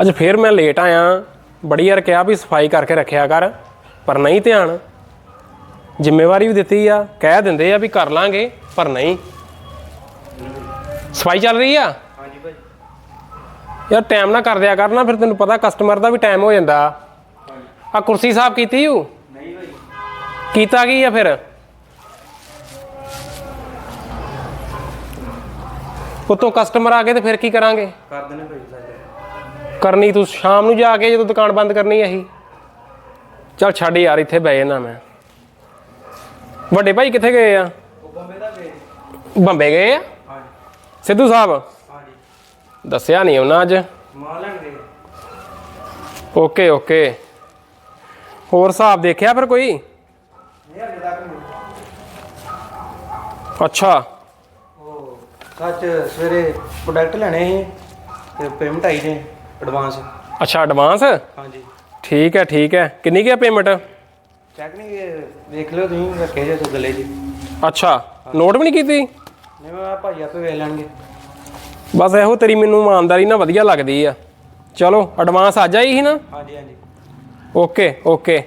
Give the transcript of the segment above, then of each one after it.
ਅੱਜ ਫੇਰ ਮੈਂ ਲੇਟ ਆਇਆ ਬੜੀ ਵਾਰ ਕਿਹਾ ਵੀ ਸਫ਼ਾਈ ਕਰਕੇ ਰੱਖਿਆ ਕਰ ਪਰ ਨਹੀਂ ਧਿਆਨ। ਜ਼ਿੰਮੇਵਾਰੀ ਵੀ ਦਿੱਤੀ ਆ ਕਹਿ ਦਿੰਦੇ ਆ ਵੀ ਕਰ ਲਾਂਗੇ ਪਰ ਨਹੀਂ। ਸਫ਼ਾਈ ਚੱਲ ਰਹੀ ਆ? ਹਾਂਜੀ ਯਾਰ ਟਾਈਮ ਨਾ ਕਰ ਦਿਆ ਕਰ ਨਾ ਫਿਰ ਤੈਨੂੰ ਪਤਾ ਕਸਟਮਰ ਦਾ ਵੀ ਟਾਈਮ ਹੋ ਜਾਂਦਾ। ਆ ਕੁਰਸੀ ਸਾਫ਼ ਕੀਤੀ ਨਹੀਂ ਭਾਜੀ। ਕੀਤਾ ਕੀ ਆ ਫਿਰ? ਉਤੋਂ ਕਸਟਮਰ ਆ ਗਏ ਤੇ ਫਿਰ ਕੀ ਕਰਾਂਗੇ? ਕਰ ਦੇਣੇ ਸਾਰੇ ਕਰਨੀ ਤੂੰ ਸ਼ਾਮ ਨੂੰ ਜਾ ਕੇ ਜਦੋਂ ਦੁਕਾਨ ਬੰਦ ਕਰਨੀ ਹੈ ਅਸੀਂ ਚੱਲ ਛੱਡ ਯਾਰ, ਇੱਥੇ ਬਹਿ ਜਾਣਾ ਮੈਂ। ਵੱਡੇ ਭਾਈ ਕਿੱਥੇ ਗਏ ਆ? ਬੰਬੇ ਗਏ ਆ? ਸਿੱਧੂ ਸਾਹਿਬ? ਦੱਸਿਆ ਨਹੀਂ ਉਹਨਾਂ ਅੱਜ। Okay okay. ਹੋਰ ਹਿਸਾਬ ਦੇਖਿਆ ਫਿਰ ਕੋਈ? ਅੱਛਾ। ਉਹ ਸੱਚ ਸਵੇਰੇ ਪ੍ਰੋਡਕਟ ਲੈਣੇ ਸੀ ਤੇ ਪੇਮੈਂਟ ਆਈ ਨੇ ਐਡਵਾਂਸ ਅੱਛਾ ਐਡਵਾਂਸ ਹਾਂਜੀ। ਠੀਕ ਹੈ ਠੀਕ ਹੈ। ਕਿੰਨੀ ਕੀ ਪੇਮੈਂਟ ਚੈੱਕ ਨਹੀਂ ਵੇਖ ਲਿਓ ਤੁਸੀਂ ਰੱਖੇ ਜੇ ਤੋਂ ਗੱਲੇ 'ਚ ਅੱਛਾ ਨੋਟ ਵੀ ਨਹੀਂ ਕੀਤੀ? ਨਹੀਂ ਮੈਂ ਭਾਜੀ ਆਪੇ ਵੇਖ ਲੈਣਗੇ। ਬਸ ਇਹੋ ਤੇਰੀ ਮੈਨੂੰ ਇਮਾਨਦਾਰੀ ਨਾ ਵਧੀਆ ਲੱਗਦੀ ਆ। ਚਲੋ ਐਡਵਾਂਸ ਅੱਜ ਆਈ ਸੀ ਨਾ? ਹਾਂਜੀ ਹਾਂਜੀ। ਓਕੇ ਓਕੇ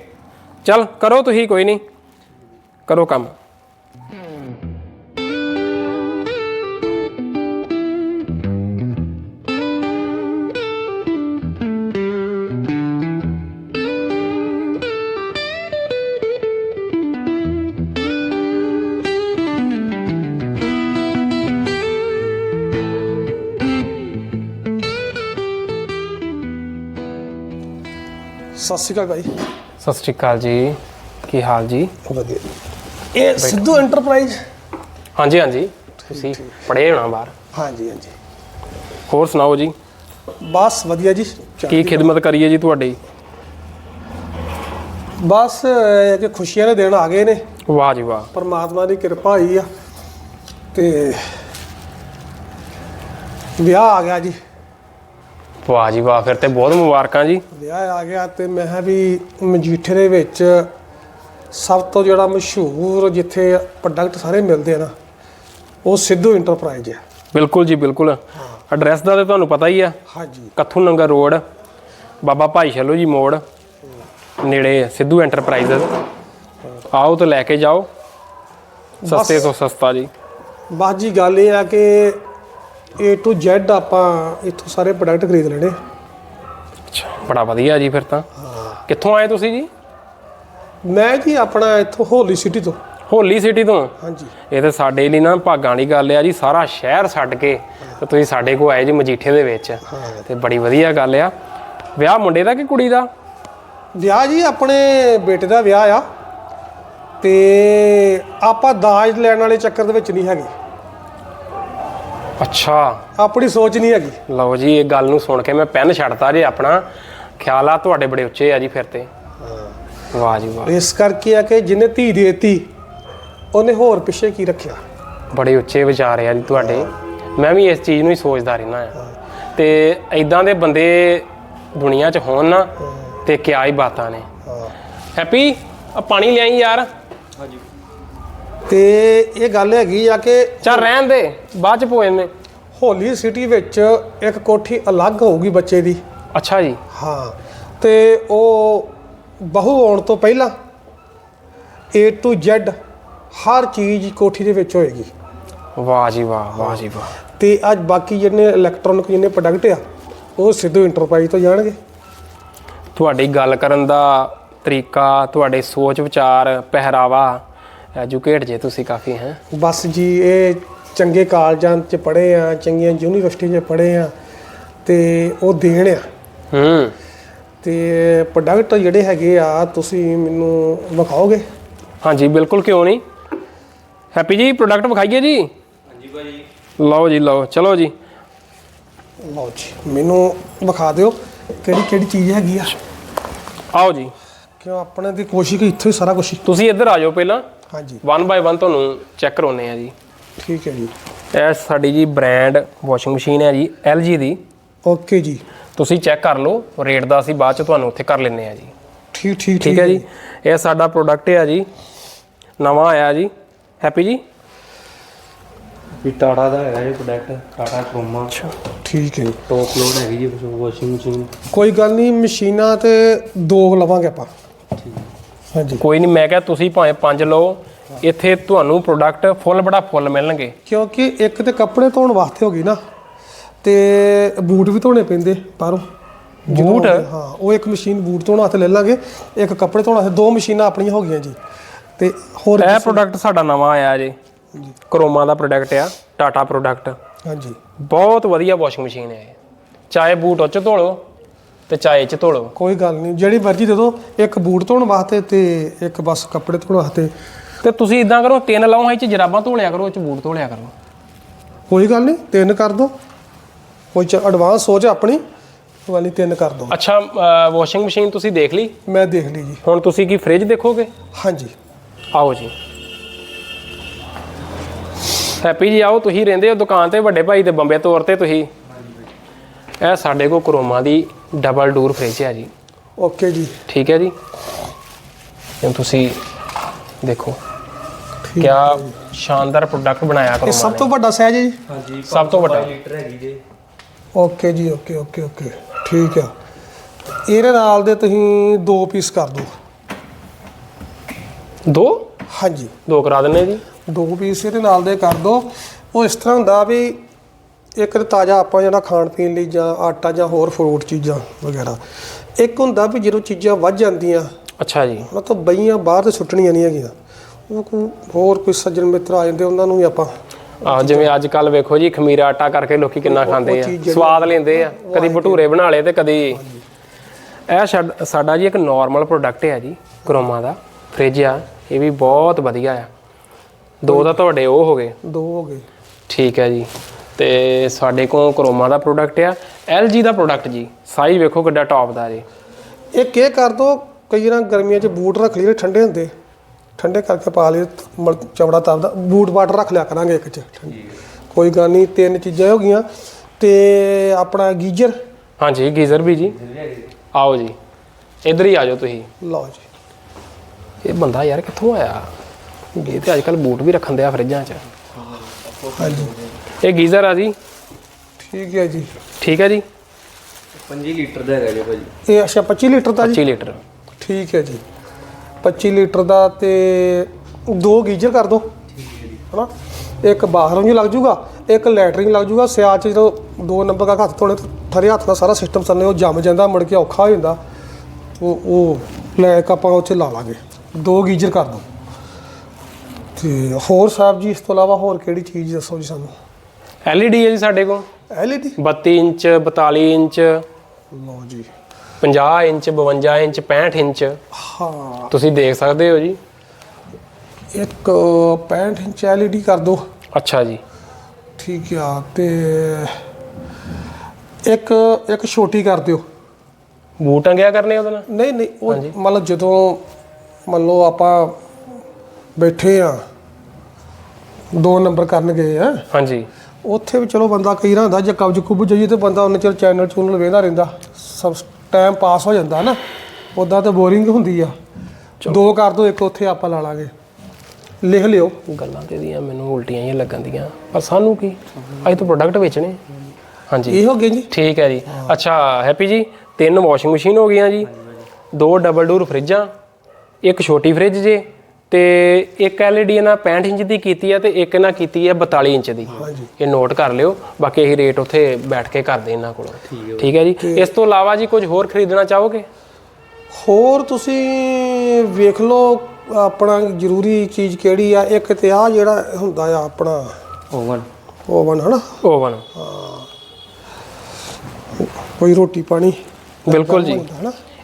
ਚਲ ਕਰੋ ਤੁਸੀਂ ਕੋਈ ਨਹੀਂ। ਕਰੋ ਕੰਮ। ਸਤਿ ਸ਼੍ਰੀ ਅਕਾਲ ਭਾਈ। ਸਤਿ ਸ਼੍ਰੀ ਅਕਾਲ ਜੀ। ਕੀ ਹਾਲ ਜੀ? ਵਧੀਆ। ਇਹ ਸਿੱਧੂ ਐਂਟਰਪ੍ਰਾਈਜ਼ ਹਾਂਜੀ ਹਾਂਜੀ। ਤੁਸੀਂ ਪੜ੍ਹੇ ਹੋਣਾ ਬਾਹਰ। ਹਾਂਜੀ ਹਾਂਜੀ। ਹੋਰ ਸੁਣਾਓ ਜੀ? ਬਸ ਵਧੀਆ ਜੀ। ਕੀ ਖਿਦਮਤ ਕਰੀਏ ਜੀ ਤੁਹਾਡੀ? ਬਸ ਹੈ ਕਿ ਖੁਸ਼ੀਆਂ ਦੇ ਦਿਨ ਆ ਗਏ ਨੇ। ਵਾਹ ਜੀ ਵਾਹ। ਪਰਮਾਤਮਾ ਦੀ ਕਿਰਪਾ ਹੋਈ ਆ। ਤੇ ਵਿਆਹ ਆ ਗਿਆ ਜੀ। ਵਾਹ ਜੀ ਵਾਹ ਫਿਰ ਤੇ ਬਹੁਤ ਮੁਬਾਰਕਾਂ ਜੀ। ਵਿਆਹ ਆ ਗਿਆ ਤੇ ਮੈਂ ਕਿਹਾ ਵੀ ਮਜੀਠੇ ਦੇ ਵਿੱਚ ਸਭ ਤੋਂ ਜਿਹੜਾ ਮਸ਼ਹੂਰ ਜਿੱਥੇ ਪ੍ਰੋਡਕਟ ਸਾਰੇ ਮਿਲਦੇ ਆ ਨਾ ਉਹ ਸਿੱਧੂ ਐਂਟਰਪ੍ਰਾਈਜ਼ ਹੈ ਬਿਲਕੁਲ ਜੀ ਬਿਲਕੁਲ। ਐਡਰੈਸ ਦਾ ਤੇ ਤੁਹਾਨੂੰ ਪਤਾ ਹੀ ਆ। ਹਾਂਜੀ। ਕੱਥੂ ਨੰਗਰ ਰੋਡ ਬਾਬਾ ਭਾਈ ਸ਼ਲੋ ਜੀ ਮੋੜ ਨੇੜੇ ਸਿੱਧੂ ਐਂਟਰਪ੍ਰਾਈਜ਼ ਆਓ ਤੇ ਲੈ ਕੇ ਜਾਓ। ਸਸਤੇ ਤੋਂ ਸਸਤਾ ਜੀ। ਬਸ ਜੀ ਗੱਲ ਇਹ ਆ ਕਿ A to Z ਆਪਾਂ ਇੱਥੋਂ ਸਾਰੇ ਪ੍ਰੋਡਕਟ ਖਰੀਦ ਲੈਣੇ। ਅੱਛਾ ਬੜਾ ਵਧੀਆ ਜੀ ਫਿਰ ਤਾਂ। ਕਿੱਥੋਂ ਆਏ ਤੁਸੀਂ ਜੀ? ਮੈਂ ਜੀ ਆਪਣਾ ਇੱਥੋਂ ਹੋਲੀ ਸਿਟੀ ਤੋਂ। ਹੋਲੀ ਸਿਟੀ ਤੋਂ? ਹਾਂਜੀ। ਇਹ ਤਾਂ ਸਾਡੇ ਲਈ ਨਾ ਭਾਗਾਂ ਵਾਲੀ ਗੱਲ ਆ ਜੀ ਸਾਰਾ ਸ਼ਹਿਰ ਛੱਡ ਕੇ ਤੇ ਤੁਸੀਂ ਸਾਡੇ ਕੋਲ ਆਏ ਜੀ ਮਜੀਠੇ ਦੇ ਵਿੱਚ। ਤੇ ਬੜੀ ਵਧੀਆ ਗੱਲ ਆ। ਵਿਆਹ ਮੁੰਡੇ ਦਾ ਕਿ ਕੁੜੀ ਦਾ? ਵਿਆਹ ਜੀ ਆਪਣੇ ਬੇਟੇ ਦਾ ਵਿਆਹ ਆ। ਤੇ ਆਪਾਂ ਦਾਜ ਲੈਣ ਵਾਲੇ ਚੱਕਰ ਦੇ ਵਿੱਚ ਨਹੀਂ ਹੈਗੇ। ਅੱਛਾ। ਆਪਣੀ ਸੋਚ ਨਹੀਂ ਹੈਗੀ। ਲਓ ਜੀ ਇਹ ਗੱਲ ਨੂੰ ਸੁਣ ਕੇ ਮੈਂ ਪੈਨ ਛੱਡਤਾ ਜੇ ਆਪਣਾ। ਖਿਆਲ ਆ ਤੁਹਾਡੇ ਬੜੇ ਉੱਚੇ ਆ ਜੀ ਫਿਰ ਤੇ। ਵਾਹ ਜੀ ਵਾਹ। ਇਸ ਕਰਕੇ ਆ ਕਿ ਜਿਹਨੇ ਧੀ ਦੇਤੀ ਉਹਨੇ ਹੋਰ ਪਿੱਛੇ ਕੀ ਰੱਖਿਆ? ਬੜੇ ਉੱਚੇ ਵਿਚਾਰ ਆ ਜੀ ਤੁਹਾਡੇ। ਮੈਂ ਵੀ ਇਸ ਚੀਜ਼ ਨੂੰ ਹੀ ਸੋਚਦਾ ਰਹਿਣਾ ਆ। ਤੇ ਐਦਾਂ ਦੇ ਬੰਦੇ ਦੁਨੀਆ 'ਚ ਹੋਣ ਨਾ ਤੇ ਕਿਆ ਹੀ ਬਾਤਾਂ ਨੇ। ਹੈਪੀ ਆ ਪਾਣੀ ਲਿਆਈ ਯਾਰ। ਹਾਂਜੀ। ਤੇ ਇਹ ਗੱਲ ਹੈਗੀ ਆ ਕਿ ਚੱਲ ਰਹਿਣ ਦੇ ਬਾਅਦ 'ਚ ਪੋਏ ਨੇ ਹੋਲੀ ਸਿਟੀ ਵਿੱਚ ਇੱਕ ਕੋਠੀ ਅਲੱਗ ਹੋਊਗੀ ਬੱਚੇ ਦੀ। ਅੱਛਾ ਜੀ। ਹਾਂ ਤੇ ਉਹ ਬਹੂ ਆਉਣ ਤੋਂ ਪਹਿਲਾਂ A to Z ਹਰ ਚੀਜ਼ ਕੋਠੀ ਦੇ ਵਿੱਚ ਹੋਏਗੀ। ਵਾਹ ਜੀ ਵਾਹ ਵਾਹ ਜੀ ਵਾਹ। ਤੇ ਅੱਜ ਬਾਕੀ ਜਿਹਨੇ ਇਲੈਕਟ੍ਰੋਨਿਕ ਜਿਹਨੇ ਪ੍ਰੋਡਕਟ ਆ ਉਹ ਸਿੱਧੂ ਇੰਟਰਪ੍ਰਾਈਜ਼ ਤੋਂ ਜਾਣਗੇ ਤੁਹਾਡੀ ਗੱਲ ਕਰਨ ਦਾ ਤਰੀਕਾ ਤੁਹਾਡੇ ਸੋਚ ਵਿਚਾਰ ਪਹਿਰਾਵਾ ਐਜੂਕੇਟ ਜੇ ਤੁਸੀਂ ਕਾਫੀ ਹੈ? ਬਸ ਜੀ ਇਹ ਚੰਗੇ ਕਾਲਜਾਂ 'ਚ ਪੜ੍ਹੇ ਆ ਚੰਗੀਆਂ ਯੂਨੀਵਰਸਿਟੀ 'ਚ ਪੜ੍ਹੇ ਆ ਤੇ ਉਹ ਦੇਣ ਆ। ਹੂੰ। ਤੇ ਪ੍ਰੋਡਕਟ ਜਿਹੜੇ ਹੈਗੇ ਆ ਤੁਸੀਂ ਮੈਨੂੰ ਵਿਖਾਓਗੇ? ਹਾਂਜੀ ਬਿਲਕੁਲ ਕਿਉਂ ਨਹੀਂ? ਹੈਪੀ ਜੀ ਪ੍ਰੋਡਕਟ ਵਿਖਾਈਏ ਜੀ? ਹਾਂਜੀ ਭਾਜੀ। ਲਓ ਜੀ ਲਓ ਚਲੋ ਜੀ। ਲਓ ਜੀ ਮੈਨੂੰ ਵਿਖਾ ਦਿਓ ਕਿਹੜੀ ਕਿਹੜੀ ਚੀਜ਼ ਹੈਗੀ ਆ। ਆਓ ਜੀ। ਕਿਉਂ ਆਪਣੇ ਦੀ ਕੋਸ਼ਿਸ਼ ਕਿ ਇੱਥੋਂ ਹੀ ਸਾਰਾ ਕੁਝ ਤੁਸੀਂ ਇੱਧਰ ਆ ਜਾਓ ਪਹਿਲਾਂ। ਹਾਂਜੀ। ਵਨ ਬਾਏ ਵਨ ਤੁਹਾਨੂੰ ਚੈੱਕ ਕਰਾਉਨੇ ਆ ਜੀ। ਠੀਕ ਹੈ ਜੀ। ਇਹ ਸਾਡੀ ਜੀ ਬ੍ਰਾਂਡ ਵਾਸ਼ਿੰਗ ਮਸ਼ੀਨ ਹੈ ਜੀ LG ਦੀ। ਓਕੇ ਜੀ। ਤੁਸੀਂ ਚੈੱਕ ਕਰ ਲਓ ਰੇਟ ਦਾ ਅਸੀਂ ਬਾਅਦ ਚ ਤੁਹਾਨੂੰ ਉੱਥੇ ਕਰ ਲੈਨੇ ਆ ਜੀ। ਠੀਕ ਠੀਕ ਠੀਕ ਹੈ ਜੀ। ਇਹ ਸਾਡਾ ਪ੍ਰੋਡਕਟ ਹੈ ਜੀ। ਨਵਾਂ ਆਇਆ ਜੀ। ਹੈਪੀ ਜੀ? ਵੀ ਟਾਟਾ ਦਾ ਹੈਗਾ ਇਹ ਪ੍ਰੋਡਕਟ ਟਾਟਾ ਕਰੋਮਾ ਅੱਛਾ। ਠੀਕ ਹੈ ਜੀ। ਟੌਪ ਲੋਡ ਹੈਗੀ ਜੀ ਵਾਸ਼ਿੰਗ ਮਸ਼ੀਨ ਕੋਈ ਗੱਲ ਨਹੀਂ ਮਸ਼ੀਨਾਂ ਤੇ ਦੋ ਲਵਾਂਗੇ ਆਪਾਂ। ਹਾਂਜੀ। ਕੋਈ ਨਹੀਂ ਮੈਂ ਕਿਹਾ ਤੁਸੀਂ ਭਾਵੇਂ ਪੰਜ ਲਓ ਇੱਥੇ ਤੁਹਾਨੂੰ ਪ੍ਰੋਡਕਟ ਫੁੱਲ ਬੜਾ ਫੁੱਲ ਮਿਲਣਗੇ। ਕਿਉਂਕਿ ਇੱਕ ਤੇ ਕੱਪੜੇ ਧੋਣ ਵਾਸਤੇ ਹੋ ਗਈ ਨਾ ਤੇ ਬੂਟ ਵੀ ਧੋਣੇ ਪੈਂਦੇ ਬਾਹਰੋਂ। ਬੂਟ? ਹਾਂ ਉਹ ਇੱਕ ਮਸ਼ੀਨ ਬੂਟ ਧੋਣ ਵਾਸਤੇ ਲੈ ਲਾਂਗੇ ਇੱਕ ਕੱਪੜੇ ਧੋਣ ਵਾਸਤੇ ਦੋ ਮਸ਼ੀਨਾਂ ਆਪਣੀਆਂ ਹੋ ਗਈਆਂ ਜੀ। ਤੇ ਹੋਰ ਇਹ ਪ੍ਰੋਡਕਟ ਸਾਡਾ ਨਵਾਂ ਆਇਆ ਜੀ। ਕਰੋਮਾ ਦਾ ਪ੍ਰੋਡਕਟ ਆ ਟਾਟਾ ਪ੍ਰੋਡਕਟ ਹਾਂਜੀ। ਬਹੁਤ ਵਧੀਆ ਵਾਸ਼ਿੰਗ ਮਸ਼ੀਨ ਹੈ ਇਹ। ਚਾਹੇ ਬੂਟ ਉੱਚ ਧੋ ਲਓ ਤੇ ਇਹ ਚ ਧੋ ਲਓ ਕੋਈ ਗੱਲ ਨਹੀਂ ਜਿਹੜੀ ਮਰਜ਼ੀ ਦੇ ਦਿਓ ਇੱਕ ਬੂਟ ਧੋਣ ਵਾਸਤੇ ਤੇ ਇੱਕ ਬਸ ਕੱਪੜੇ ਧੋਣ ਵਾਸਤੇ। ਤੇ ਤੁਸੀਂ ਇਦਾਂ ਕਰੋ ਤਿੰਨ ਲਾਓ ਇਹ ਚ ਜਰਾਬਾਂ ਧੋ ਲਿਆ ਕਰੋ ਇਹ ਚ ਬੂਟ ਧੋ ਲਿਆ ਕਰੋ। ਕੋਈ ਗੱਲ ਨਹੀਂ ਤਿੰਨ ਕਰ ਦਿਓ ਕੋਈ ਚ ਐਡਵਾਂਸ ਸੋਚ ਆਪਣੀ ਨਹੀਂ ਤਿੰਨ ਕਰ ਦਿਓ ਅੱਛਾ ਵਾਸ਼ਿੰਗ ਮਸ਼ੀਨ ਤੁਸੀਂ ਦੇਖ ਲਈ? ਮੈਂ ਦੇਖ ਲਈ ਜੀ। ਹੁਣ ਤੁਸੀਂ ਕੀ ਫ੍ਰਿਜ ਦੇਖੋਗੇ? ਹਾਂਜੀ। ਆਓ ਜੀ। ਹੈਪੀ ਜੀ ਆਓ ਤੁਸੀਂ ਰਹਿੰਦੇ ਹੋ ਦੁਕਾਨ ਤੇ ਵੱਡੇ ਭਾਈ ਦੇ ਬੰਬੇ ਤੌਰ ਤੇ ਤੁਸੀਂ। ਇਹ ਸਾਡੇ ਕੋਲ ਕਰੋਮਾ ਦੀ ਡਬਲ ਡੋਰ ਫ੍ਰਿਜ ਹੈ ਜੀ। ਓਕੇ ਜੀ। ਠੀਕ ਹੈ ਜੀ। ਹੁਣ ਤੁਸੀਂ ਦੇਖੋ ਕਿਆ ਸ਼ਾਨਦਾਰ ਪ੍ਰੋਡਕਟ ਬਣਾਇਆ ਇਹ ਕਰੋਮਾ ਸਭ ਤੋਂ ਵੱਡਾ ਸਾਈਜ਼ ਹੈ ਜੀ? ਹਾਂਜੀ ਸਭ ਤੋਂ ਵੱਡਾ। ਲੀਟਰ ਹੈਗੀ ਜੀ। ਓਕੇ ਜੀ ਓਕੇ ਓਕੇ ਓਕੇ। ਠੀਕ ਆ ਇਹਦੇ ਨਾਲ ਦੇ ਤੁਸੀਂ ਦੋ ਪੀਸ ਕਰ ਦਿਓ। ਦੋ? ਹਾਂਜੀ। ਦੋ ਕਰਾ ਦਿੰਨੇ ਜੀ। ਦੋ ਪੀਸ ਇਹਦੇ ਨਾਲ ਦੇ ਕਰ ਦਿਓ। ਉਹ ਇਸ ਤਰ੍ਹਾਂ ਹੁੰਦਾ ਵੀ ਇੱਕ ਤਾਂ ਤਾਜ਼ਾ ਆਪਾਂ ਜਿਹੜਾ ਖਾਣ ਪੀਣ ਲਈ ਜਾਂ ਆਟਾ ਜਾਂ ਹੋਰ ਫਰੂਟ ਚੀਜ਼ਾਂ ਵਗੈਰਾ। ਇੱਕ ਹੁੰਦਾ ਵੀ ਜਦੋਂ ਚੀਜ਼ਾਂ ਵੱਧ ਜਾਂਦੀਆਂ ਅੱਛਾ ਜੀ। ਤੋਂ ਬਈਆਂ ਬਾਹਰ ਤੇ ਸੁੱਟਣੀਆਂ ਨਹੀਂ ਹੈਗੀਆਂ। ਉਹ ਕੋਈ ਹੋਰ ਕੋਈ ਸੱਜਣ ਮਿੱਤਰ ਆ ਜਾਂਦੇ ਉਹਨਾਂ ਨੂੰ ਵੀ ਆਪਾਂ ਆ ਜਿਵੇਂ ਅੱਜ ਕੱਲ ਵੇਖੋ ਜੀ ਖਮੀਰਾ ਆਟਾ ਕਰਕੇ ਲੋਕੀ ਕਿੰਨਾ ਖਾਂਦੇ ਆ। ਸਵਾਦ ਲੈਂਦੇ ਆ। ਕਦੀ ਭਟੂਰੇ ਬਣਾ ਲਏ ਤੇ ਕਦੀ ਇਹ ਸਾਡ- ਸਾਡਾ ਜੀ ਇੱਕ ਨਾਰਮਲ ਪ੍ਰੋਡਕਟ ਹੈ ਜੀ ਕਰੋਮਾ ਦਾ। ਫ੍ਰਿਜ ਆ ਇਹ ਵੀ ਬਹੁਤ ਵਧੀਆ ਆ। ਦੋ ਤਾਂ ਤੁਹਾਡੇ ਉਹ ਹੋ ਗਏ। ਦੋ ਹੋ ਗਏ। ਠੀਕ ਹੈ ਜੀ। ਤੇ ਸਾਡੇ ਕੋਲ ਕਰੋਮਾ ਦਾ ਪ੍ਰੋਡਕਟ ਆ LG ਦਾ ਪ੍ਰੋਡਕਟ ਜੀ। ਸਾਈਜ਼ ਵੇਖੋ ਕਿੱਡਾ ਟੌਪ ਦਾ ਜੀ। ਇਹ ਕਰ ਦੋ ਕਈ ਵਾਰ ਗਰਮੀਆਂ 'ਚ ਬੂਟ ਰੱਖ ਲਈਏ ਠੰਡੇ ਹੁੰਦੇ। ਠੰਡੇ ਕਰਕੇ ਪਾ ਮਲ ਚਮੜਾ ਤਾਪਦਾ ਬੂਟ ਵਾਟਰ ਰੱਖ ਲਿਆ ਕਰਾਂਗੇ ਇੱਕ 'ਚ। ਕੋਈ ਗੱਲ ਨਹੀਂ ਤਿੰਨ ਚੀਜ਼ਾਂ ਹੋ ਗਈਆਂ। ਤੇ ਆਪਣਾ ਗੀਜ਼ਰ। ਹਾਂਜੀ ਗੀਜ਼ਰ ਵੀ ਜੀ। ਆਓ ਜੀ। ਇੱਧਰ ਹੀ ਆ ਜਾਓ ਤੁਸੀਂ। ਲਓ ਜੀ। ਇਹ ਬੰਦਾ ਯਾਰ ਕਿੱਥੋਂ ਆਇਆ? ਇਹ ਤੇ ਅੱਜ ਕੱਲ ਬੂਟ ਵੀ ਰੱਖਣ ਦਿਆ ਫਰਿੱਜਾਂ 'ਚ। ਹਾਂਜੀ। ਇਹ ਗੀਜ਼ਰ ਆ ਜੀ? ਠੀਕ ਹੈ ਜੀ। ਠੀਕ ਹੈ ਜੀ? 5 ਲੀਟਰ ਦਾ ਹੈਗਾ ਜੀ ਭਾਜੀ। ਇਹ ਅੱਛਾ 25 ਲੀਟਰ ਦਾ ਜੀ? 25 ਲੀਟਰ। ਠੀਕ ਹੈ ਜੀ। 25 ਲੀਟਰ ਦਾ ਤੇ ਦੋ ਗੀਜ਼ਰ ਕਰ ਦੋ। ਹਨਾ? ਇੱਕ ਬਾਥਰੂਮ 'ਚ ਲੱਗ ਜੂਗਾ ਇੱਕ ਲੈਟਰਿੰਗ ਲੱਗ ਜੂਗਾ। ਸਿਆਲ 'ਚ ਜਦੋਂ ਦੋ ਨੰਬਰ ਦਾ ਹੱਥ ਧੋਣੇ ਥਰੇ ਹੱਥ ਨਾਲ ਸਾਰਾ ਸਿਸਟਮ ਸਾਨੇ ਉਹ ਜੰਮ ਜਾਂਦਾ ਮੁੜ ਕੇ ਔਖਾ ਹੋ ਜਾਂਦਾ। ਉਹ ਉਹ ਲੈ ਕੇ ਆਪਾਂ ਉਹ 'ਚ ਲਾ ਲਾਂਗੇ। ਦੋ ਗੀਜ਼ਰ ਕਰ ਦੋ। ਤੇ ਹੋਰ ਸਾਹਿਬ ਜੀ ਇਸ ਤੋਂ ਇਲਾਵਾ ਹੋਰ ਕਿਹੜੀ ਚੀਜ਼ ਦੱਸੋ ਜੀ ਸਾਨੂੰ? LED ਹੈ ਜੀ ਸਾਡੇ ਕੋਲ। LED 32 inch 42 inch. ਲਓ ਜੀ। 50 ਇੰਚ 52 ਇੰਚ 65 ਇੰਚ। ਹਾਂ। ਤੁਸੀਂ ਦੇਖ ਸਕਦੇ ਹੋ ਜੀ। ਇੱਕ 65 ਇੰਚ ਐਲਈਡੀ ਕਰ ਦੋ ਅੱਛਾ ਜੀ। ਠੀਕ ਆ ਤੇ ਇੱਕ ਇੱਕ ਛੋਟੀ ਕਰ ਦਿਓ। ਬੂਟ ਟੰਗਿਆ ਕਰਨੇ ਉਹਦੇ ਨਾਲ? ਨਹੀਂ ਨਹੀਂ ਉਹ ਮਤਲਬ ਜਦੋਂ ਮੰਨ ਲਓ ਆਪਾਂ ਬੈਠੇ ਆ ਦੋ ਨੰਬਰ ਕਰਨ ਗਏ ਆ। ਹਾਂਜੀ। ਉੱਥੇ ਵੀ ਚਲੋ ਬੰਦਾ ਕਈ ਰਾਂ ਹੁੰਦਾ ਜੇ ਕਬਜ ਕੁਬ ਜਾਈਏ ਤੇ ਬੰਦਾ ਉਹਨੇ ਚਿਰ ਚੈਨਲ ਚੂਨਲ ਵੇਖਦਾ ਰਹਿੰਦਾ। ਸਭ ਟਾਈਮ ਪਾਸ ਹੋ ਜਾਂਦਾ ਨਾ ਉਦਾਂ ਤਾਂ ਬੋਰਿੰਗ ਹੁੰਦੀ ਆ। ਦੋ ਕਰ ਦੋ ਇੱਕ ਉੱਥੇ ਆਪਾਂ ਲਾ ਲਾਂਗੇ। ਲਿਖ ਲਿਓ। ਗੱਲਾਂ ਤੇ ਦੀਆਂ ਮੈਨੂੰ ਉਲਟੀਆਂ ਹੀ ਲੱਗਣ ਦੀਆਂ। ਪਰ ਸਾਨੂੰ ਕੀ? ਅਸੀਂ ਤਾਂ ਪ੍ਰੋਡਕਟ ਵੇਚਣੇ। ਹਾਂਜੀ। ਇਹ ਹੋ ਗਏ ਜੀ। ਠੀਕ ਹੈ ਜੀ। ਅੱਛਾ ਹੈਪੀ ਜੀ ਤਿੰਨ ਵਾਸ਼ਿੰਗ ਮਸ਼ੀਨ ਹੋ ਗਈਆਂ ਜੀ। ਦੋ ਡਬਲ ਡੋਰ ਫਰਿੱਜਾਂ ਇੱਕ ਛੋਟੀ ਫਰਿੱਜ ਜੇ। ਤੇ ਇੱਕ LED ਇਹਨਾਂ 65 ਇੰਚ ਦੀ ਕੀਤੀ ਹੈ ਤੇ ਇੱਕ ਇਹਨਾਂ ਕੀਤੀ ਹੈ 42 ਇੰਚ ਦੀ। ਹਾਂਜੀ। ਇਹ ਨੋਟ ਕਰ ਲਿਓ ਬਾਕੀ ਇਹ ਰੇਟ ਉੱਥੇ ਬੈਠ ਕੇ ਕਰਦੇ ਇਹਨਾਂ ਕੋਲੋਂ। ਠੀਕ ਹੈ ਜੀ? ਇਸ ਤੋਂ ਇਲਾਵਾ ਜੀ ਕੁਝ ਹੋਰ ਖਰੀਦਣਾ ਚਾਹੋਗੇ? ਹੋਰ ਤੁਸੀਂ ਵੇਖ ਲਓ ਆਪਣਾ ਜ਼ਰੂਰੀ ਚੀਜ਼ ਕਿਹੜੀ ਆ ਇੱਕ ਤੇ ਆ ਜਿਹੜਾ ਹੁੰਦਾ ਆ ਆਪਣਾ ਓਵਨ ਓਵਨ ਹਨਾ? ਓਵਨ ਕੋਈ ਰੋਟੀ ਪਾਣੀ ਬਿਲਕੁਲ ਜੀ।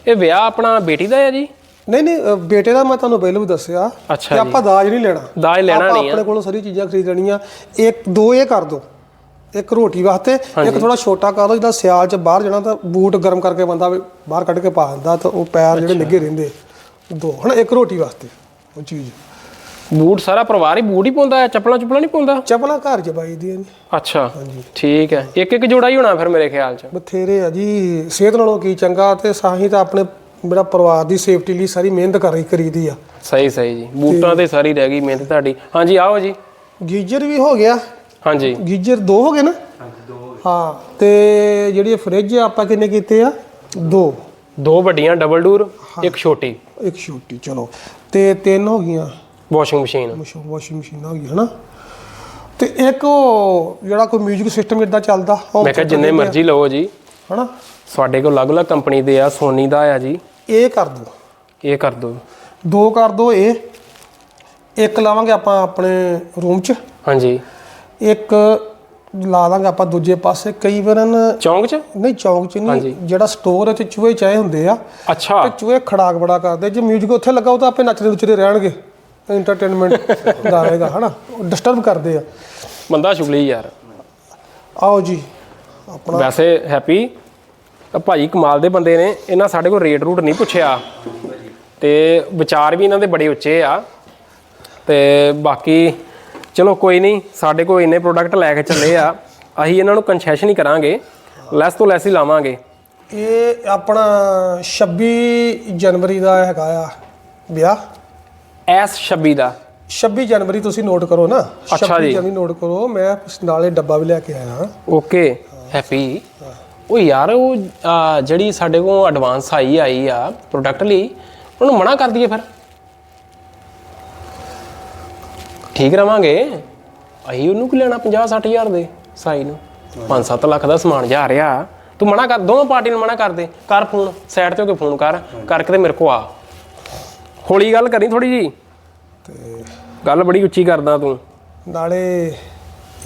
ਇਹ ਵਿਆਹ ਆਪਣਾ ਬੇਟੀ ਦਾ ਹੈ ਜੀ? ਨਹੀਂ ਨਹੀਂ ਅ, ਬੇਟੇ ਦਾ ਮੈਂ ਤੁਹਾਨੂੰ ਪਹਿਲਾਂ ਵੀ ਦੱਸਿਆ ਅੱਛਾ ਕਿ। ਆਪਾਂ ਦਾਜ ਨਹੀਂ ਲੈਣਾ। ਦਾਜ ਲੈਣਾ ਆਪਾਂ ਨਹੀਂ ਆ। ਆਪਣੇ ਕੋਲੋਂ ਸਾਰੀ ਚੀਜ਼ਾਂ ਖਰੀਦ ਲੈਣੀਆਂ। ਇੱਕ ਦੋ ਇਹ ਕਰ ਦਿਓ ਇੱਕ ਰੋਟੀ ਵਾਸਤੇ ਇੱਕ ਥੋੜਾ ਛੋਟਾ ਕਰ ਦਿਓ ਜਿਹਦਾ ਸਿਆਲ ਚ ਬਾਹਰ ਜਾਣਾ ਤਾਂ ਬੂਟ ਗਰਮ ਕਰਕੇ ਬੰਦਾ ਵੀ ਬਾਹਰ ਕੱਢ ਕੇ ਪਾ ਦਿੰਦਾ ਤਾਂ ਉਹ ਪੈਰ ਜਿਹੜੇ ਨਿੱਗੇ ਰਹਿੰਦੇ। ਦੋ ਹਨਾ ਇੱਕ ਰੋਟੀ ਵਾਸਤੇ ਉਹ ਚੀਜ਼। ਬੂਟ ਸਾਰਾ ਪਰਿਵਾਰ ਹੀ ਬੂਟ ਹੀ ਪਾਉਂਦਾ ਹੈ? ਚੱਪਲਾਂ ਚੁੱਪਲਾਂ ਨਹੀਂ ਪਾਉਂਦਾ? ਚੱਪਲਾਂ ਘਰ ਚ ਪਾਈ ਦੀਆਂ ਨੇ। ਅੱਛਾ। ਠੀਕ ਹੈ। ਇੱਕ ਇੱਕ ਜੋੜਾ ਹੀ ਹੋਣਾ ਫਿਰ ਮੇਰੇ ਖਿਆਲ 'ਚ। ਬਥੇਰੇ ਆ ਜੀ। ਸਿਹਤ ਨਾਲੋਂ ਕੀ ਚੰਗਾ ਤੇ ਸਾਹੀ ਤਾਂ ਆਪਣੇ ਮੇਰਾ ਪਰਿਵਾਰ ਦੀ ਸੇਫਟੀ ਲਈ ਸਾਰੀ ਮਿਹਨਤ ਕਰੀ ਕਰੀਦੀ ਆ। ਸਹੀ ਸਹੀ ਜੀ। ਬੂਟਾਂ ਤੇ ਸਾਰੀ ਰਹਿ ਗਈ ਮਿਹਨਤ ਤੁਹਾਡੀ। ਹਾਂਜੀ ਆਓ ਜੀ। ਗੀਜ਼ਰ ਵੀ ਹੋ ਗਿਆ। ਹਾਂਜੀ। ਗੀਜ਼ਰ ਦੋ ਹੋ ਗਏ ਨਾ? ਹਾਂ ਤੇ ਜਿਹੜੀ ਫ੍ਰਿਜ ਆਪਾਂ ਕਿੰਨੇ ਕੀਤੇ ਆ? ਦੋ। ਦੋ ਵੱਡੀਆਂ ਡਬਲ ਡੋਰ ਇੱਕ ਛੋਟੀ। ਇੱਕ ਛੋਟੀ ਚਲੋ। ਤੇ ਤਿੰਨ ਹੋ ਗਈਆਂ। Washing machine machine washing machine ਹੋ ਗਈ ਹਨਾ? ਤੇ ਇੱਕ ਉਹ ਜਿਹੜਾ ਕੋਈ 뮤직 ਸਿਸਟਮ ਇਦਾਂ ਚੱਲਦਾ ਮੈਂ ਕਿਹਾ ਜਿੰਨੇ ਮਰਜ਼ੀ ਲਓ ਜੀ। ਹਨਾ? ਸਾਡੇ ਕੋਲ ਅਲੱਗ-ਅਲੱਗ ਕੰਪਨੀ ਦੇ ਆ ਸੋਨੀ ਦਾ ਆ ਜੀ। ਇਹ ਕਰ ਦੋ ਇਹ ਕਰ ਦਿਓ ਦੋ ਕਰ ਦੋ ਇਹ ਇੱਕ ਲਾਵਾਂਗੇ ਆਪਾਂ ਆਪਣੇ ਰੂਮ 'ਚ। ਹਾਂਜੀ। ਇੱਕ ਲਾ ਦਾਂਗੇ ਆਪਾਂ ਦੂਜੇ ਪਾਸੇ। ਕਈ ਵਾਰਨ ਚੌਂਕ 'ਚ? ਨਹੀਂ ਚੌਂਕ 'ਚ ਨਹੀਂ। ਜਿਹੜਾ ਸਟੋਰ ਹੈ ਤੇ ਚੂਹੇ ਚਾਹੇ ਹੁੰਦੇ ਆ। ਅੱਛਾ। ਤੇ ਚੂਹੇ ਖੜਾਕ ਬੜਾ ਕਰਦੇ। ਜੇ 뮤직 ਉੱਥੇ ਲੱਗਾ ਉਹ ਤਾਂ ਆਪੇ ਨੱਚਦੇ ਨੁੱਚਦੇ ਰਹਿਣਗੇ। ਐਂਟਰਟੇਨਮੈਂਟ ਦਾ ਰਹੇਗਾ ਹਨਾ? ਡਿਸਟਰਬ ਕਰਦੇ ਆ। ਬੰਦਾ ਸ਼ੁਗਲੀ ਯਾਰ। ਆਓ ਜੀ। ਆਪਣਾ ਵੈਸੇ ਹੈਪੀ ਇਹ ਭਾਜੀ ਕਮਾਲ ਦੇ ਬੰਦੇ ਨੇ ਇਹਨਾਂ ਸਾਡੇ ਕੋਲ ਰੇਟ ਰੂਟ ਨਹੀਂ ਪੁੱਛਿਆ। ਤੇ ਵਿਚਾਰ ਵੀ ਇਹਨਾਂ ਦੇ ਬੜੇ ਉੱਚੇ ਆ। ਤੇ ਬਾਕੀ ਚਲੋ ਕੋਈ ਨਹੀਂ ਸਾਡੇ ਕੋਲ ਇੰਨੇ ਪ੍ਰੋਡਕਟ ਲੈ ਕੇ ਚੱਲੇ ਆ ਅਸੀਂ ਇਹਨਾਂ ਨੂੰ ਕਨਸੈਸ਼ਨ ਹੀ ਕਰਾਂਗੇ ਲੈਸ ਤੋਂ ਲੈਸ ਹੀ ਲਾਵਾਂਗੇ। ਇਹ ਆਪਣਾ 26 ਜਨਵਰੀ ਦਾ ਹੈਗਾ ਆ ਵਿਆਹ। ਐਸ 26 ਦਾ। 26 ਜਨਵਰੀ ਤੁਸੀਂ ਨੋਟ ਕਰੋ ਨਾ। ਅੱਛਾ 26 ਜੀ। ਜਨਵਰੀ ਨੋਟ ਕਰੋ ਮੈਂ ਨਾਲੇ ਡੱਬਾ ਵੀ ਲੈ ਕੇ ਆਇਆ। ਹਾਂ ਓਕੇ ਹੈਪੀ ਉਹ ਯਾਰ ਉਹ ਜਿਹੜੀ ਸਾਡੇ ਕੋਲ ਐਡਵਾਂਸ ਆਈ ਆਈ ਆ ਪ੍ਰੋਡਕਟ ਲਈ ਉਹਨੂੰ ਮਨਾ ਕਰ ਦਈਏ ਫਿਰ। ਠੀਕ ਰਵਾਂਗੇ। ਅਸੀਂ ਉਹਨੂੰ ਕੀ ਲੈਣਾ 50 60000 ਦੇ ਸਾਈ ਨੂੰ। 5-7 ਲੱਖ ਦਾ ਸਮਾਨ ਜਾ ਰਿਹਾ। ਤੂੰ ਮਨਾ ਕਰ ਦੋਵਾਂ ਪਾਰਟੀ ਨੂੰ ਮਨਾ ਕਰ ਦੇ। ਕਰ ਫੋਨ ਸਾਈਡ ਤੇ ਹੋ ਕੇ ਫੋਨ ਕਰ ਕਰਕੇ ਤੇ ਮੇਰੇ ਕੋ ਆ। ਹੌਲੀ ਗੱਲ ਕਰੀ ਥੋੜੀ ਜੀ ਤੇ ਗੱਲ ਬੜੀ ਉੱਚੀ ਕਰਦਾ ਤੂੰ। ਨਾਲੇ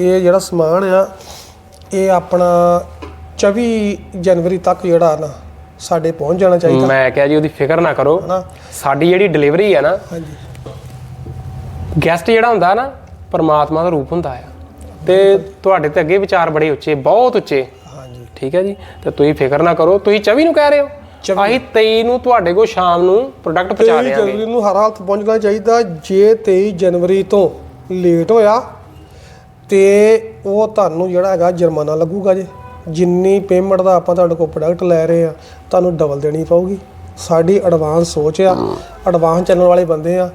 ਇਹ ਜਿਹੜਾ ਸਮਾਨ ਆ ਇਹ ਆਪਣਾ 24 ਜਨਵਰੀ ਤੱਕ ਜਿਹੜਾ ਨਾ ਸਾਡੇ ਪਹੁੰਚ ਜਾਣਾ ਚਾਹੀਦਾ। ਮੈਂ ਕਿਹਾ ਜੀ ਉਹਦੀ ਫਿਕਰ ਨਾ ਕਰੋ। ਹਨਾ? ਸਾਡੀ ਜਿਹੜੀ ਡਿਲੀਵਰੀ ਹੈ ਨਾ ਹਾਂਜੀ। ਗੈਸਟ ਜਿਹੜਾ ਹੁੰਦਾ ਨਾ ਪਰਮਾਤਮਾ ਦਾ ਰੂਪ ਹੁੰਦਾ ਆ। ਤੇ ਤੁਹਾਡੇ ਤੇ ਅੱਗੇ ਵਿਚਾਰ ਬੜੇ ਉੱਚੇ ਬਹੁਤ ਉੱਚੇ। ਹਾਂਜੀ। ਠੀਕ ਹੈ ਜੀ? ਤੇ ਤੁਸੀਂ ਫਿਕਰ ਨਾ ਕਰੋ ਤੁਸੀਂ 24 ਨੂੰ ਕਹਿ ਰਹੇ ਹੋ? ਅਸੀਂ 23 ਨੂੰ ਤੁਹਾਡੇ ਕੋਲ ਸ਼ਾਮ ਨੂੰ ਪ੍ਰੋਡਕਟ ਪਹੁੰਚਾ 23 ਦੇਵਾਂਗੇ ਜਨਵਰੀ ਨੂੰ ਹਰ ਹਾਲਤ ਪਹੁੰਚਣਾ ਚਾਹੀਦਾ। ਜੇ 23 ਜਨਵਰੀ ਤੋਂ ਲੇਟ ਹੋਇਆ ਤੇ ਉਹ ਤੁਹਾਨੂੰ ਜਿਹੜਾ ਹੈਗਾ ਜੁਰਮਾਨਾ ਲੱਗੂਗਾ ਜੇ। ਜਿੰਨੀ ਪੇਮੈਂਟ ਦਾ ਆਪਾਂ ਤੁਹਾਡੇ ਕੋਲ ਪ੍ਰੋਡਕਟ ਲੈ ਰਹੇ ਆ ਤੁਹਾਨੂੰ ਡਬਲ ਦੇਣੀ ਪਊਗੀ। ਸਾਡੀ ਐਡਵਾਂਸ ਸੋਚ ਆ ਐਡਵਾਂਸ ਚੱਲਣ ਵਾਲੇ ਬੰਦੇ ਆ।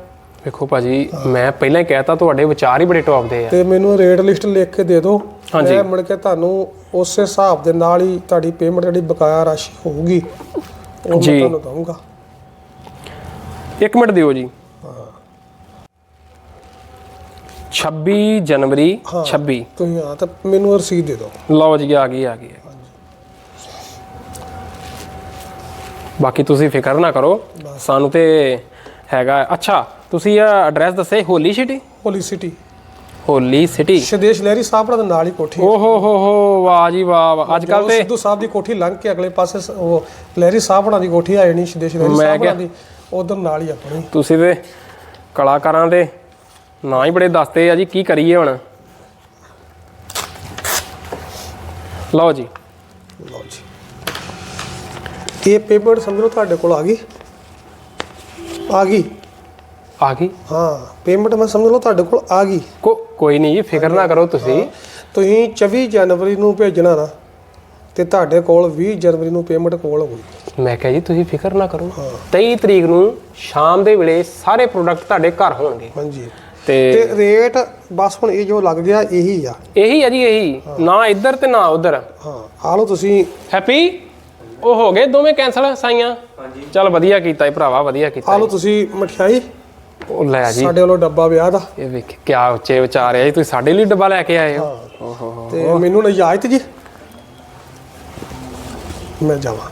ਵੇਖੋ ਭਾਜੀ ਮੈਂ ਪਹਿਲਾਂ ਹੀ ਕਹਿਤਾ ਤੁਹਾਡੇ ਵਿਚਾਰ ਹੀ ਬੜੇ ਟੌਪ ਦੇ ਆ। ਤੇ ਮੈਨੂੰ ਰੇਟ ਲਿਸਟ ਲਿਖ ਕੇ ਦੇ ਦਿਓ। ਮੈਂ ਮੁੜ ਕੇ ਤੁਹਾਨੂੰ ਉਸੇ ਹਿਸਾਬ ਦੇ ਨਾਲ ਹੀ ਤੁਹਾਡੀ ਪੇਮੈਂਟ ਜਿਹੜੀ ਬਕਾਇਆ ਰਾਸ਼ੀ ਹੋਊਗੀ ਉਹ ਮੈਂ। ਤੁਹਾਨੂੰ ਦਊਂਗਾ। ਇੱਕ ਮਿੰਟ ਦਿਓ ਜੀ। 26 ਜਨਵਰੀ 26 ਤੁਸੀਂ ਆ ਤਾਂ ਮੈਨੂੰ ਰਸੀਦ ਦੇ ਦਿਓ। ਲਓ ਜੀ ਆ ਗਈ ਆ ਗਈ। ਬਾਕੀ ਤੁਸੀਂ ਫਿਕਰ ਨਾ ਕਰੋ ਸਾਨੂੰ ਤੇ ਹੈਗਾ ਅੱਛਾ ਤੁਸੀਂ ਇਹ ਐਡਰੈਸ ਦੱਸੇ Holy City Holy City Holy City ਸ਼ਦੇਸ਼ ਲਹਿਰੀ ਸਾਹਿਬ ਦੇ ਨਾਲ ਹੀ ਕੋਠੀ ਓ ਹੋ ਹੋ ਹੋ ਵਾਹ ਜੀ ਵਾਹ ਵਾਹ। ਅੱਜ ਕੱਲ ਤੇ ਸਿੱਧੂ ਸਾਹਿਬ ਦੀ ਕੋਠੀ ਲੰਘ ਕੇ ਅਗਲੇ ਪਾਸੇ ਸ- ਉਹ ਲਹਿਰੀ ਸਾਹਿਬ ਹੋਣਾ ਦੀ ਕੋਠੀ ਆ ਜਾਣੀ ਸ਼ਦੇਸ਼ ਲਹਿਰੀ ਮੈਂ ਸਾਹਿਬ ਹੋਣਾ ਕਿਹਾ- ਦੀ ਉਧਰ ਨਾਲ ਹੀ ਆਪਣੀ। ਤੁਸੀਂ ਤੇ ਕਲਾਕਾਰਾਂ ਦੇ ਨਾਂ ਹੀ ਬੜੇ ਦੱਸਦੇ ਆ ਜੀ ਕੀ ਕਰੀਏ ਹੁਣ? ਲਓ ਜੀ। ਲਓ ਜੀ। ਇਹ ਪੇਮੈਂਟ ਸਮਝ ਤੁਹਾਡੇ ਕੋਲ ਆ ਗਈ? ਆ ਗਈ? ਆ ਗਈ? ਹਾਂ ਪੇਮੈਂਟ ਮੈਂ ਸਮਝ ਲਓ ਤੁਹਾਡੇ ਕੋਲ ਆ ਗਈ। ਕੋਈ ਨਹੀਂ ਜੀ ਫਿਕਰ ਨਾ ਕਰੋ ਤੁਸੀਂ। ਤੁਸੀਂ 24 ਜਨਵਰੀ ਨੂੰ ਭੇਜਣਾ ਨਾ ਤੇ ਤੁਹਾਡੇ ਕੋਲ 20 ਜਨਵਰੀ ਨੂੰ ਪੇਮੈਂਟ ਕੋਲ ਹੋਊਗੀ ਮੈਂ ਕਿਹਾ ਜੀ ਤੁਸੀਂ ਫਿਕਰ ਨਾ ਕਰੋ। 23 ਤਰੀਕ ਨੂੰ ਸ਼ਾਮ ਦੇ ਵੇਲੇ ਸਾਰੇ ਪ੍ਰੋਡਕਟ ਤੁਹਾਡੇ ਘਰ ਹੋਣਗੇ। ਹਾਂਜੀ। ਤੇ ਤੇ ਰੇਟ ਬਸ ਹੁਣ ਇਹ ਜੋ ਲੱਗ ਗਿਆ ਇਹੀ ਆ। ਇਹੀ ਹੈ ਜੀ ਇਹੀ। ਨਾ ਇੱਧਰ ਤੇ ਨਾ ਉੱਧਰ। ਹਾਂ ਆ ਲਓ ਤੁਸੀਂ। ਹੈਪੀ ਉਹ ਹੋ ਗਏ ਦੋਵੇਂ ਕੈਨਸਲ ਸਾਈਆਂ। ਹਾਂਜੀ। ਚੱਲ ਵਧੀਆ ਕੀਤਾ ਇਹ ਭਰਾਵਾ ਵਧੀਆ ਕੀਤਾ ਆ ਲਓ ਤੁਸੀਂ ਮਠਿਆਈ। ਉਹ ਲੈ ਜੀ। ਸਾਡੇ ਵੱਲੋਂ ਡੱਬਾ ਵਿਆਹ ਦਾ। ਇਹ ਵੇਖ ਕਿਆ ਉੱਚੇ ਵਿਚਾਰ ਆ ਜੀ। ਤੁਸੀਂ ਸਾਡੇ ਲਈ ਡੱਬਾ ਲੈ ਕੇ ਆਏ ਹੋ। ਓਹੋ। ਤੇ ਮੈਨੂੰ ਇਜਾਜ਼ਤ ਜੀ। ਮੈਂ ਜਾਵਾਂ।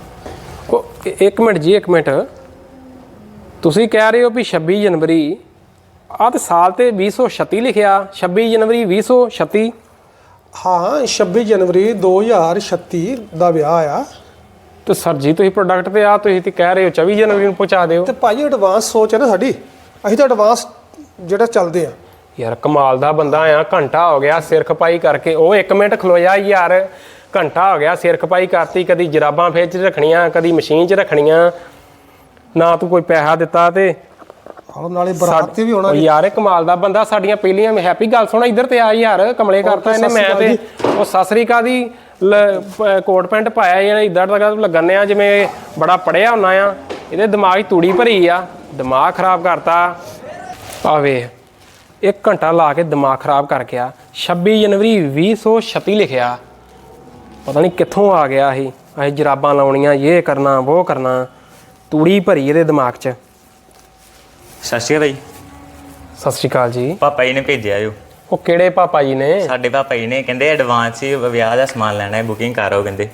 ਉਹ ਇੱਕ ਮਿੰਟ ਜੀ ਇੱਕ ਮਿੰਟ। ਤੁਸੀਂ ਕਹਿ ਰਹੇ ਹੋ ਵੀ 26 ਜਨਵਰੀ ਆਹ ਤੇ ਸਾਲ ਤੇ 2036 ਲਿਖਿਆ 26 ਜਨਵਰੀ 2036 ਹਾਂ 26 ਜਨਵਰੀ 2036 ਦਾ ਵਿਆਹ ਆ। ਤੇ ਸਰ ਜੀ ਤੁਸੀਂ ਪ੍ਰੋਡਕਟ ਤੇ ਆ ਤੁਸੀਂ ਤੇ ਕਹਿ ਰਹੇ ਹੋ 24 ਜਨਵਰੀ ਨੂੰ ਪਹੁੰਚਾ ਦਿਓ। ਤੇ ਭਾਜੀ ਐਡਵਾਂਸ ਸੋਚ ਹੈ ਨਾ ਸਾਡੀ। ਅਸੀਂ ਤਾਂ ਐਡਵਾਂਸ ਜਿਹੜਾ ਚੱਲਦੇ ਆ। ਯਾਰ ਕਮਾਲ ਦਾ ਬੰਦਾ ਆ ਘੰਟਾ ਹੋ ਗਿਆ ਸਿਰ ਖਪਾਈ ਕਰਕੇ। ਉਹ 1 ਮਿੰਟ ਖਲੋਇਆ ਯਾਰ। ਘੰਟਾ ਹੋ ਗਿਆ ਸਿਰ ਖਪਾਈ ਕਰਤੀ ਕਦੀ ਜਰਾਬਾਂ ਫੇਰ ਚ ਰੱਖਣੀਆਂ ਕਦੀ ਮਸ਼ੀਨ 'ਚ ਰੱਖਣੀਆਂ। ਨਾ ਤੂੰ ਕੋਈ ਪੈਸਾ ਦਿੱਤਾ ਤੇ ਆਹ ਨਾਲੇ ਬਰਾਤ ਤੇ ਵੀ ਹੋਣਾ ਉਹ ਯਾਰ ਇਹ ਕਮਾਲ ਦਾ ਬੰਦਾ ਸਾਡੀਆਂ ਪਹਿਲੀਆਂ ਹੈਪੀ। ਗੱਲ ਸੁਣਾ ਇੱਧਰ ਤੇ ਆ ਯਾਰ ਕਮਲੇ ਕਰਤਾ ਇਹਨੇ ਮੈਂ ਤੇ ਉਹ ਸਸਰੀਕਾ ਦੀ ਕੋਟ ਪੈਂਟ ਪਾਇਆ ਯਾਰ ਇੱਧਰ ਤੱਕ ਲੱਗਣੇ ਆ ਜਿਵੇਂ ਬੜਾ ਪੜਿਆ ਹੁੰਨਾ ਆ। ਇਹਦੇ ਦਿਮਾਗ 'ਚ ਤੂੜੀ ਭਰੀ ਆ ਦਿਮਾਗ ਖਰਾਬ ਕਰਤਾ। ਆ ਵੇ ਇੱਕ ਘੰਟਾ ਲਾ ਕੇ ਦਿਮਾਗ ਖਰਾਬ ਕਰ ਗਿਆ। 26 ਜਨਵਰੀ 2036 ਲਿਖਿਆ। ਪਤਾ ਨਹੀਂ ਕਿੱਥੋਂ ਆ ਗਿਆ ਇਹ ਅਸੀਂ ਜਰਾਬਾਂ ਲਾਉਣੀਆਂ ਇਹ ਕਰਨਾ ਉਹ ਕਰਨਾ। ਤੂੜੀ ਭਰੀ ਇਹਦੇ ਦਿਮਾਗ 'ਚ। ਸਤਿ ਸ਼੍ਰੀ ਅਕਾਲ ਭਾਈ ਸਤਿ ਸ਼੍ਰੀ ਅਕਾਲ ਜੀ। ਪਾਪਾ ਜੀ ਨੇ ਭੇਜਿਆ ਜੋ ਉਹ ਕਿਹੜੇ ਪਾਪਾ ਜੀ ਨੇ? ਸਾਡੇ ਪਾਪਾ ਜੀ ਨੇ ਕਹਿੰਦੇ ਐਡਵਾਂਸ ਹੀ ਵਿਆਹ ਦਾ ਸਮਾਨ ਲੈਣਾ ਹੈ ਬੁਕਿੰਗ ਕਰੋ ਕਹਿੰਦੇ।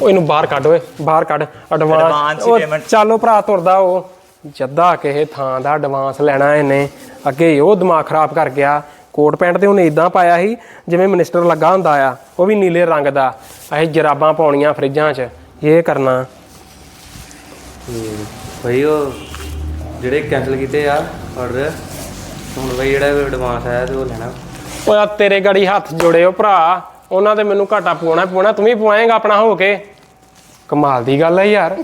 ਉਹ ਇਹਨੂੰ ਬਾਹਰ ਕੱਢ ਓਏ ਬਾਹਰ ਕੱਢ। Advance ਐਡਵਾਂਸ ਹੀ। ਚੱਲੋ ਭਰਾ ਤੁਰਦਾ ਉਹ। ਜੱਦਾ ਕਿਸੇ ਥਾਂ ਦਾ ਐਡਵਾਂਸ ਲੈਣਾ ਇਹਨੇ। ਅੱਗੇ ਉਹ ਦਿਮਾਗ ਖਰਾਬ ਕਰ ਗਿਆ। ਕੋਟ ਪੈਂਟ ਤੇ ਉਹਨੇ ਇਦਾਂ ਪਾਇਆ ਸੀ ਜਿਵੇਂ ਮਿਨਿਸਟਰ ਲੱਗਾ ਹੁੰਦਾ ਆ। ਉਹ ਵੀ ਨੀਲੇ ਰੰਗ ਦਾ। ਅਸੀਂ ਜਰਾਬਾਂ ਪਾਉਣੀਆਂ ਫਰਿੱਜਾਂ 'ਚ। ਇਹ ਕਰਨਾ। ਭਾਈ ਉਹ ਜਿਹੜੇ ਕੈਨਸਲ ਕੀਤੇ ਆ ਆਰਡਰ ਹੁਣ ਬਈ ਜਿਹੜਾ ਐਡਵਾਂਸ ਆਇਆ ਤੇ ਉਹ ਲੈਣਾ। ਓਏ ਆ ਤੇਰੇ ਗਾੜੀ ਹੱਥ ਜੋੜਿਓ ਭਰਾ, ਉਹਨਾਂ ਤੇ ਮੈਨੂੰ ਘਾਟਾ ਪਵਾਉਣਾ ਪਵਾਉਣਾ, ਤੂੰ ਵੀ ਪਵਾਏਗਾ ਆਪਣਾ ਹੋ ਕੇ। ਕਮਾਲ ਦੀ ਗੱਲ ਹੈ ਯਾਰ।